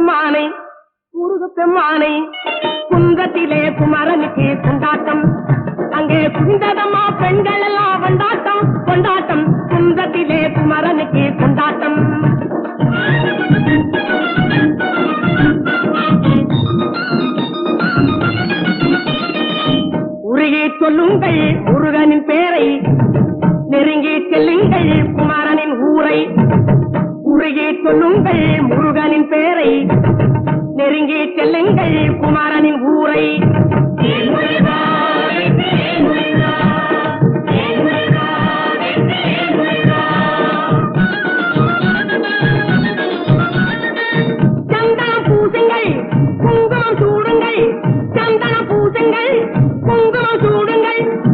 முருகப்பெம்மானை முருகப்பெம்மானை குந்தத்திலே குமரனுக்கு கொண்டாட்டம். அங்கே குந்ததம்மா பெண்கள் எல்லாம் கொண்டாட்டம் கொண்டாட்டம். குந்தத்திலே குமரனுக்கு கொண்டாட்டம். உருகி சொல்லுங்கள் முருகனின் பேரை சொல்லுங்கள் முருகனின் பேரை. நெருங்கி செல்லுங்கள் குமாரனின் ஊரை. பூசுங்கள் குங்குமம் சூடுங்கள். சந்தனம் பூசுங்கள் குங்குமம் சூடுங்கள்.